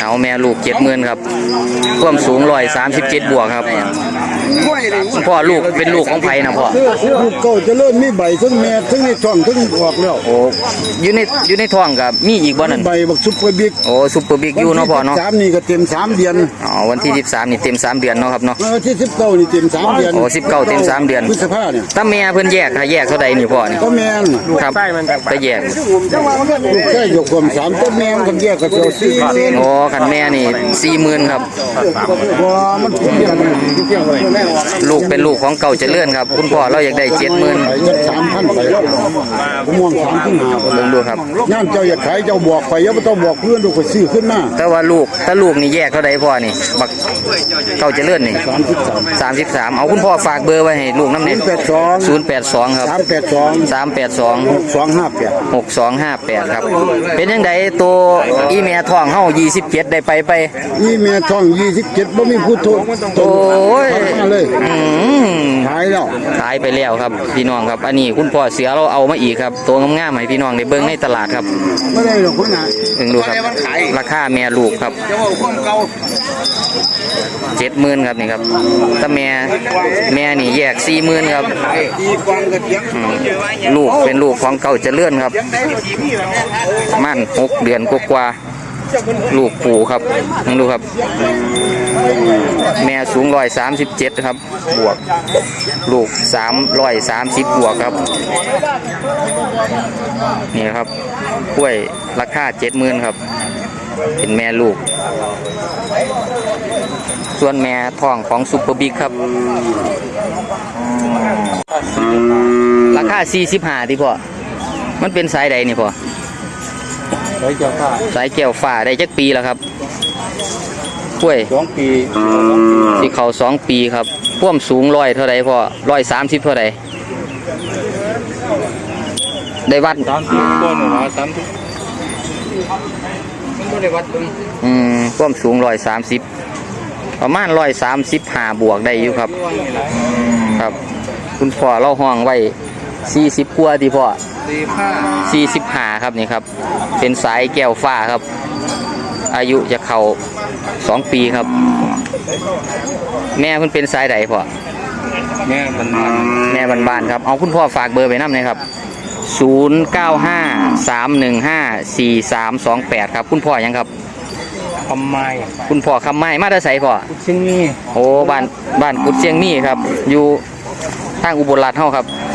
เอาแม่ลูกเจ็ดหมื่นครับความสูงร้อยสามสิบเจ็ดบวกครับ พ่อลูกเป็นลูกของไผ่นะพ่อลูกเก่าจะเริ่มมีใบทั้งแม่ทั้งในช่องทั้งออกแล้วโอ้อยู่ในอยู่ในท้องกับมีอีกบ่นั่นใบบักซุปเปอร์บิ๊กโอ้ซุปเปอร์บิ๊กอยู่เนาะพ่อเนาะสามนี่ก็เต็มสามเดือนอ๋อวันที่สิบสามนี่เต็มสามเดือนเนาะครับเนาะเออที่สิบเก้านี่เต็มสามเดือนโอ้19เต็มสามเดือนพฤษภาเนี่ยถ้าแม่เพิ่นแยกถ้าแยกเท่าใดนี่พ่อนี่ก็แม่นครับไปแยกลูกแค่ยกความสามต้นแม่มันก็แยกกับเจ้าสี่โอ้คันแม่นี่สี่หมื่นครับบ่มันคุ้มกันลูกเป็นลูกของเก่าเจริญครับ คุณพ่อเราอยากได้เจ็ดหมื่นไปจักสามพันไปแล้วผมม่วงสามขึ้นหาไปเบิ่งดูครับย่ามเจ้าอยากขายเจ้าบอกไปอย่าบ่ต้องบอกเพื่อนดูก็ซื้อขึ้นมาแต่ว่าลูกถ้าลูกนี่แยกเท่าใดพ่อนี่บักเก่าเจริญนี่สามสิบสามสามสิบสามเอาคุณพ่อฝากเบอร์ไว้ให้ลูกน้ำเนี่ยแปดสองศูนย์แปดสองครับสามแปดสองสามแปดสองสองห้าแปดหกสองห้าแปดครับ เป็นยังไงตัวอีเมียทองเฮายี่สิบเจ็ดได้ไปไปนี่แม่ท้องยี่สิบเจ็ดบ่มีผู้โทษโอ้ยมาเลยอืมขายแล้วขายไปแล้วครับพี่น้องครับ อันนี้คุณพ่อเสียเราเอามาอีกครับ ตัวงามๆให้พี่น้องได้เบิ่งในตลาดครับไม่ได้หรอกคนน่ะเบิ่งดูครับ ราคาแม่ลูกครับเจ็ดหมื่นครับนี่ครับถ้าแม่แม่นี่แยกสี่หมื่นครับตีกวางกระเทียมอืมลูกเป็นลูกของเก่าเจะเลื่อนครับประมันหกเดือนกว่าๆ ลูกปู่ครับลองดูครับ แม่สูงร้อยสามสิบเจ็ดครับ บวก ลูกสามร้อยสามสิบบวกครับ นี่ครับกล้วยราคาเจ็ดหมื่นครับ เป็นแม่ลูก ส่วนแม่ทองของซุปเปอร์บิ๊กครับ ราคา45ที่พอมันเป็นสายใดนี่พอ ใช้เจ้าข้าสายแก้วฟ้าได้จักปีแล้วครับกล้วยสองปีที่เขาสองปีครับพ่วามสูงร้อยเท่าไรพ่อร้อยสามสิบเท่าไรได้วัดสามสิบต้นหรอสามสิบมันไม่ได้วัดตรงอืมพ่วามสูงร้อยสามสิบประมาณร้อยสามสิบห้าบวกได้อยู่ครับ ครับ คุณพ่อเล่าห้องไว้สี่สิบกว่าที่พ่อ สี่ห้าสี่สิบห้าครับนี่ครับ เป็นสายแก้วฟ้าครับ อายุจะเข้าสองปีครับ แม่เพิ่นเป็นสายใดพ่อแม่มันมาแม่บ้านๆครับ เอาคุณพ่อฝากเบอร์ไปน้ำหน่อยครับ0 9 5 3 1 5 4 3 2 8ครับ คุณพ่อยังครับทำไมคุณพ่อคำไม้มาได้ใส่พ่อซึ่งนี่โอ้บ้านบ้านกุดเชียงมีครับ อยู่ทางอุบลราชเฮาครับส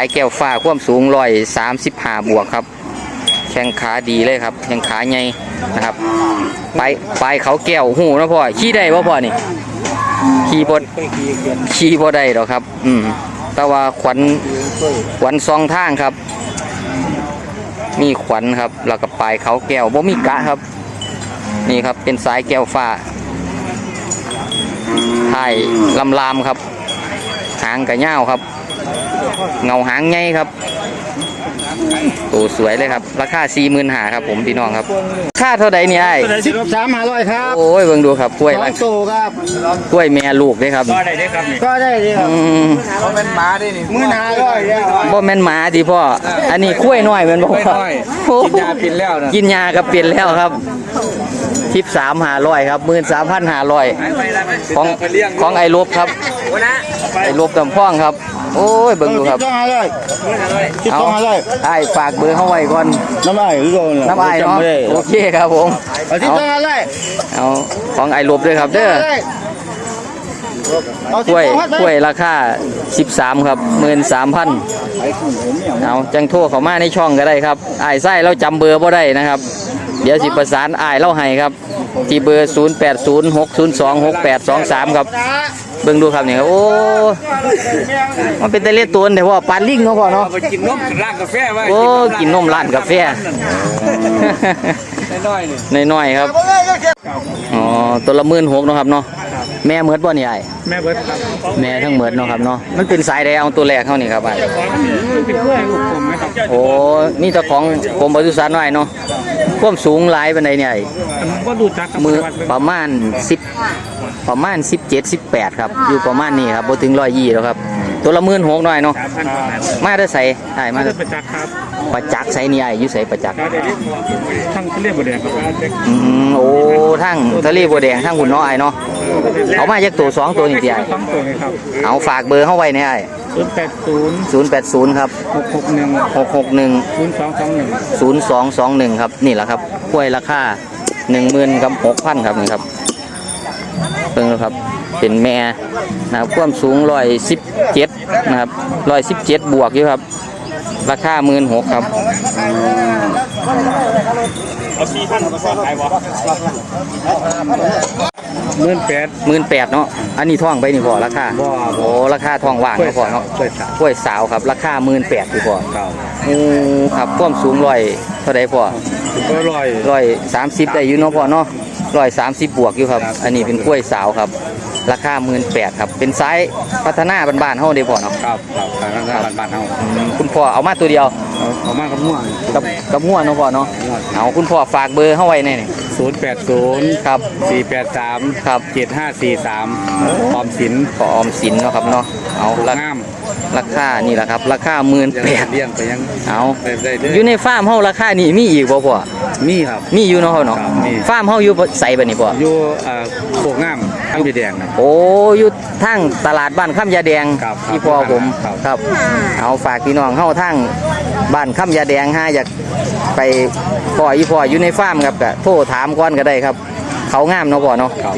ายแก้วฟ้าความสูงร้อยสามสิบห้าบวกครับ แข้งขาดีเลยครับ แข้งขาใหญ่นะครับไปไปเขาแก้วหูนะพ่อขี่ได้ป่พ่อนี่ขี่บดขี่บ่ได้หรอครับ อืมแต่ว่าขวัญขวัญซองทางครับ มีขวัญครับแล้วก็ปลายเขาแก้วบ่มีกะครับ นี่ครับเป็นสายแก้วฟ้าถ่ายลำลามครับหางกระเง่าวครับ เงาหางใหญ่ครับตัวสวยเลยครับ ราคาสี่หมื่นหาครับผมพี่น้องครับ ค่าเท่าใดเนี่ยไอ้สิบสามห้าร้อยครับ โอ้ยเบิ่งดูครับกล้วยสอละงโตครับกล้วยแม่ลูกเด้ครับ ก็ได้ดีครับก็ได้ดีครับอืมเขาเป็นหมาดินี่มื่นห้าร้อยแล้วบ่แม่นหมาดิพ่อ อันนี้กล้วยน้อยแม่นบ่พ่อโอ้กินยาปินแล้วนะกินยาก็เปลี่ยนแล้วครับทิปสามหาร้อยครับหมื่นสามพันหาร้อยของของไอ้ลบครับไอ้ลบตำพ่องครับ โอ้ยเบิ่งดูครับสิบสองห้าร้อยสิบเอาสองห้าร้อยไอ้ฝากเบอร์เข้าไว้ก่อนน้ำอ้ายหรือโดนน้ำไอ้เนาะโอเคครับผมเอาสิบเอาสองห้าร้อยเอาของไอ้ลบด้วยครับเด้อเอากสิบล้วยสองห้าร้กล้อวยยราคา 13 ครับ 13,000เอาจังโทรเข้ามาในช่องก็ได้ครับอ้ายไส้เราจำเบอร์บ่ได้นะครับ เดี๋ยวสิประสานอ้ายเราให้ครับ ที่เบอร์ 0806026823 ครับ เบิ่งดูครับนี่ครับโอ้มันเป็นแต่เล็ดตัวแต่ว่าปานลิงเนาะพ่อเนาะไปกินนมร้านกาแฟไว้โอ้กินนมร้านกาแฟน้อยๆนี่น้อยๆครับอ๋อตัวละหมื่นหกเนาะครับเนาะแม่เหมือดบ่นี่ไอ้แม่เบิร์ดครับแม่ทั้งเหมือดเนาะครับเนาะมันเป็นสายใดเอาตัวแรกเข้านี่ครับไอ้เป็นกล้วยลูกผมไหมครับโอ้นี่เจ้าของกรมปศุสัตว์น้อยเนาะความสูงหลายปานใดเนี่ยไอ้ผมก็ดูจักกับมือวัดเบิ่งประมาณ10 ประมาณ 17 18 ครับ อยู่ประมาณนี้ครับบ่ถึง120แล้วครับ ตัวละหมื่นหกหน่อยเนาะสามพันกว่าบาทมาได้ใส่ไอ้ายมามาได้ได้ประจักษ์ครับประจักษ์ใส่นี่ไอ้ายอยู่ใส่ประจักษ์ครับเดี๋ยวนี้ทั้งเขาเรียกบ่แดงครับอืมโอ้ทั้งทะเลบัวแดงทั้งหุ่นเนาะไอ้ายเนาะเอามาจากตัวสองตัวนี่พี่ไอ้ายต้องตัวไงครับเอาฝากเบอร์เข้าไว้ในไอ้ศูนย์แปดศูนย์ศูนย์แปดศูนย์ครับหกหกหนึ่งหกหกหนึ่ง ศูนย์สองสองหนึ่งศูนย์สองสองหนึ่งครับ นี่แหละครับกล้วยราคาหนึ่งหมื่นกับหกพันครับนี่ครับ เพิ่งนะครับเป็นแม่นะครับความสูงร้อยสิบเจ็ดนะครับร้อยสิบเจ็ดบวกอยู่ครับราคาหมื่นหกครับเอาสี่พันมาใส่ขายบ่หมื่นแปดหมื่นแปดเนาะ อันนี้ท่องไปนี่พอราคาบ่โอ้ราคาท่องว่างเนาะพอเนาะกล้วยสาวกล้วยสาวครับ ราคาหมื่นแปดพี่พอเก่าโอ้ครับความสูงร้อยเท่าไรพอก็ร้อยร้อยสามสิบได้อยู่เนาะพ่อเนาะ ร้อยสามสิบบวกอยู่ครับ อันนี้เป็นกล้วยสาวครับ ราคาหมื่นแปดครับ เป็นไซส์พัฒนาบ้านๆเฮาเด้พ่อเนาะครับครับทางร้านบ้านเฮาอืมคุณพ่อเอามาตัวเดียว เอาเอามากับม่วงกับกับงัวเนาะพ่อเนาะเอาคุณพ่อฝากเบอร์เฮาไว้แน่นี่ศูนย์แปดศูนย์ครับสี่แปดสามครับเจ็ดห้าสี่สามออมสินขอออมสินเนาะครับเนาะเอารางาม ราคานี่แหละครับราคาหมื่นแปดเลี้ยงไปยังเอาได้ได้ได้อยู่ในฟาร์มเฮาราคานี่มีอีกบ่พ่อมีครับมีอยู่เนาะพ่อเนาะครับมีฟาร์มเฮาอยู่ใส่บัดนี้พ่ออยู่เอ่อโคกงามข้างดีแดงนะโอ้อยู่ทางตลาดบ้านข้ามยาแดงครับที่พ่อผมครับครับ เอาฝากพี่น้องเข้าทางบ้านข้ามยาแดงห้าอยากไปพ่ออีพ่ออยู่ในฟาร์มครับก็โทรถามก่อนก็ได้ครับเขางามเนาะพ่อเนาะครับ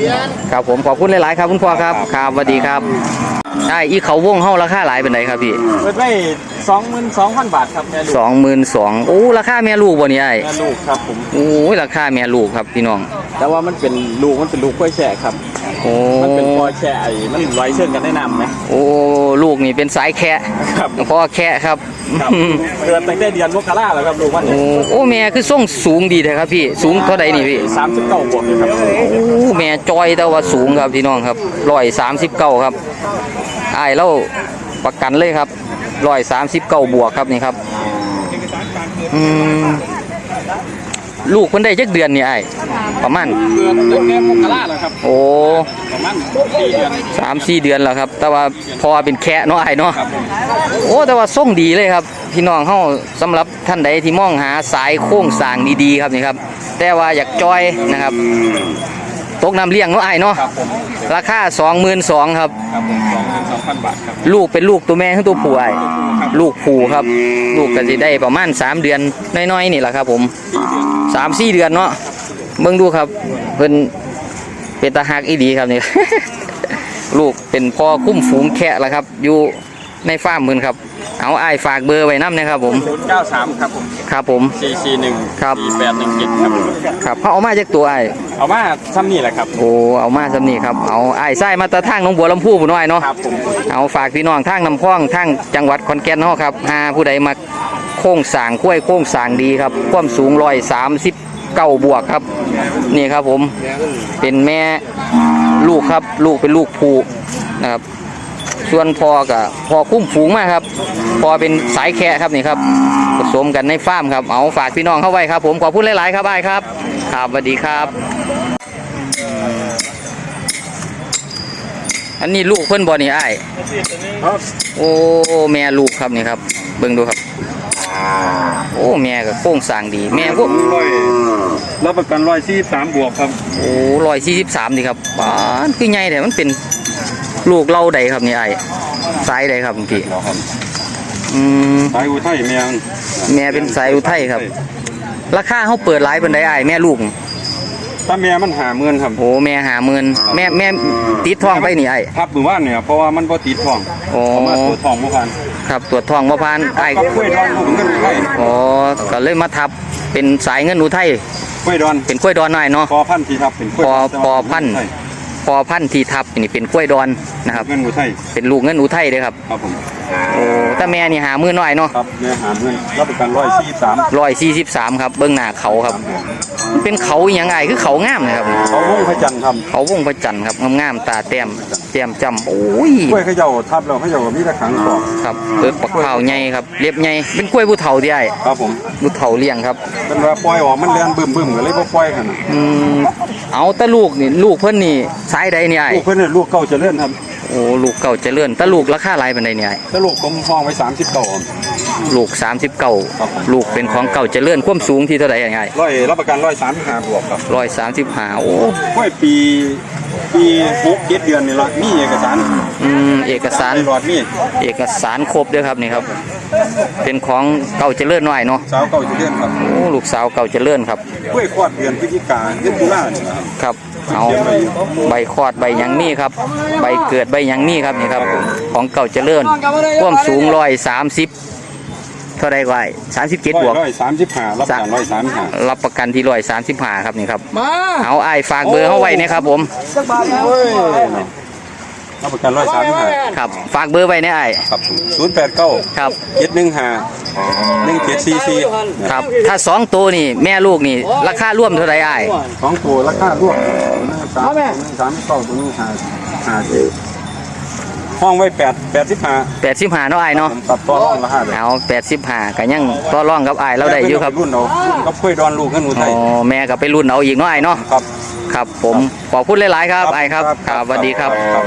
ครับผมขอบคุณหลาย ๆ ครับคุณพ่อครับครับสวัสดีครับ ได้อีเขาวงเฮาราคาหลายเป็นไดครับพี่เปิดไว้สองหมื่นสองพันบาทครับแม่ลูกสองหมื่นสองโอ้ราคาแม่ลูกบ่นี่ไอ้แม่ลูกครับผมโอ้ยราคาแม่ลูกครับพี่น้องแต่ว่ามันเป็นลูกมันเป็นลูกกล้วยแฉะครับโอ้มันเป็นพอแฉะไอ้มันไว้เชิญกันแนะนำไหมโอ้ลูกนี่เป็นสายแคะครับพ่อแคะครับครับเดือนตั้งแต่เดือนมกราแล้วครับลูกมันโอ้โอ้แม่คือส่งสูงดีเลยครับพี่สูงเท่าใดนี่พี่สามสิบเก้าบวกเลยครับโอ้แม่จอยแต่ว่าสูงครับพี่น้องครับร้อยสามสิบเก้าครับ ไอ้ายเราประกันเลยครับร้อยสามสิบเก้าบวกครับนี่ครับอืมลูกคนได้จักเดือนนี่ไอ้ายประมาณเดือนตั้งแต่มกราแล้วครับโอ้ประมาณสี่เดือนสามสี่เดือนแล้วครับ แต่ว่าพอเป็นแคะเนาะไอ้ายเนาะครับผมโอ้แต่ว่าส่งดีเลยครับ พี่น้องเฮาสำหรับท่านใดที่มองหาสายโค้งสร้างดีๆครับนี่ครับ แต่ว่าอยากจอยนะครับ ตกน้ำเลี้ยงเนาะไอ้ายเนาะครับผมราคา22,000ครับ ครับผมสองหมื่นสองพันบาทครับลูกเป็นลูกตัวแม่ทั้งตัวผู้ไอ้ายลูกผู้ครับ ลูกก็สิได้ประมาณ 3 เดือนน้อยๆนี่แหละครับ ผม3 4เดือนเนาะเบิ่งดูครับเพิ่นเป็นตาหักอีดีครับนี่ ลูกเป็นพ่อคุ้มฝูงแค่ละครับ อยู่ ในฟาร์มเพิ่นครับ เอาอ้ายฝากเบอร์ไว้นำนะครับ ผมศูนย์เก้าสามครับผมครับผม สี่สี่หนึ่งครับ สี่แปดหนึ่งเจ็ดครับ ครับเขาเอามาจากตัวไอ้ายเอามาซ้ำนี่แหละครับ โอ้เอามาสำนี่ครับเอาไอ้ายไส้มาแตะทางหน้องบัวลำพูพุ่นน้อยเนาะ ครับผม เอาฝากพี่น้องทางน้ำคลองทางจังหวัดขอนแก่นเนาะครับหาผู้ใดมาโค้งสร้างกล้วยโค้งสร้างดีครับ ความสูงร้อยสามสิบเก้าบวกครับ นี่ครับผมเป็นแม่ลูกครับ ลูกเป็นลูกผูนะครับ ส่วนพอกับพอคุ้มฝูงมากครับ พอเป็นสายแคะครับนี่ครับผสมกันในฟาร์มครับเอาฝากพี่น้องเข้าไว้ครับ ผมขอบคุณหลายๆครับไอ้ายครับครับสวัสดีครับ อันนี้ลูกเพิ่นบ่นี่ไอ้ายครับโอ้แม่ลูกครับนี่ครับ เบิ่งดูครับ โอ้แม่ก็โค้งสร้างดี แม่ก็ร้อยรับประกันร้อยสี่สามบวกครับโอ้ร้อยสี่สิบสามดีครับป้านคือใหญ่แต่มันเป็น ลูกเล่าใดครับนี่ไอ้สายใดครับพี่อืมไปอุทัยเมียงแม่เป็นสายอุทัยครับ ราคาเขาเปิดหลายเป็นไดไอ้ายแม่ลูกถ้าเมียมันหาเมือนครับโอ้แม่หาเมินแม่แม่ติดท้องไปนี่ไอ้ทับหรือว่าเนี่ยเพราะว่ามันบ่ติดท้องโอ้เอามาตัวท้องบ่พันครับตรวจท้องบ่ผ่านไอ้กับกล้วยดอนลูกกันไทยอ๋อก็เลยมาทับเป็นสายเงินอุทัยกล้วยดอนเป็นกล้วยดอนหน่อยเนาะพอพันธุ์ที่ทับเป็นกล้วยพอดนพอพันธุ์ พอพันธุ์ที่ทับนี่เป็นกล้วยดอนนะครับ เงินอุทัยเป็นลูกเงินอุทัยเด้อครับครับผมโอ้แต่แม่นี่หามือน้อยเนาะครับเมียหาเงินรับประกันร้อยสี่สามร้อยสี่สิบสามครับเบื้องหน้าเขาครับมันเป็นเขาอหย่างไงคือเขางามนะครับ เขาวงพระจันทร์ทเขาวงพระจันทร์ครับงามๆตาแต้ม แต้มจำโอ้ยำกล้วยเขาเจ้าทับแล้วเขาเจ้าก็มีตะขังกรอบครับเปิดปักข้าวใหญ่ครับเรียบใหญ่เป็นกล้วยผู้เฒ่าที่ไอ้ครับผมผู้เฒ่าเลี้ยงครับเป็นว่าปล่อยออกมันเลียนบึ้มบึ้มๆก็เลยบ่ปล่อยขนาดอืมเอาแต่ลูกนี่ลูกเพิ่นนี่สายใดนี่ไอ้ลูกเพิ่นเนี่ยลูกเก่าเจริญครับโโอ้ลูกเก่าเจะเลื่อนแต่ลูกราคาหลายปานใดเนี่ยอ้ายถ้าลูกผมห้องไว้สามสิบต่อลูก30เก่าลูกเป็นของเก่าเจะเลื่อนความสูงที่เท่าไหร่ยังไงร้อยรับประกันร้อยสามห้าบวกครับร้อยสามสิบห้าโอ้ค่อยปี ปีหกเจ็ดเดือนนี่ละมีเอกสารอืมเอกสารในหลอดมีเอกสารครบด้วยครับนี่ครับ เป็นของเก่าเจริญหน่อยเนาะสาวเก่าจะเดือนครับโอ้ลูกสาวเก่าเจริญครับกล้วยคลอดเดือนพฤศจิกาเดือนตุลาเนี่ยนะครับครับเอาใบคลอดใบหยังมีครับ ใบเกิดใบหยังมีครับนี่ครับ ของเก่าเจริญความสูงร้อยสามสิบเท่าไรกว่าสามสิบเจ็ดบวกร้อยสามสิบห้ารับประกันร้อยสามห้ารับประกันที่ร้อยสามสิบห้าครับนี่ครับเอาไอ้ายฝากเบอร์เขาไว้นะครับผมโอ้ยรับประกันร้อยสามห้าครับฝากเบอร์ไว้เนี่ยไอ้ายครับศูนย์แปดเก้าครับเจ็ดหนึ่งห้าหนึ่งเจ็ดสี่สี่ครับถ้าสองตัวนี่แม่ลูกนี่ ราคาร่วมเท่าไรไอ้ายสองตัวราคาร่วมสามสามเก้าตัวนี้ห้าห้าเจ็ด ห้องไว้แปดแปดสิบห้าแปดสิบห้าเนาะไอ้ายเนาะผมตัดต่อห้องละห้าเลยเอาแปดสิบห้าก็ยังต่อรองกับไอ้ายเราได้อยู่ครับรุ่นเอารุ่นก็ค่อยดอนลูกขึ้นหนูไทอ๋ยอแม่ก็ไปรุ่นเอาอีกเนาะไอ้ายเนาะครับ ครับ ผมขอบคุณหลายๆครับไอ้ายครับครับสวัสดีครับ ครับ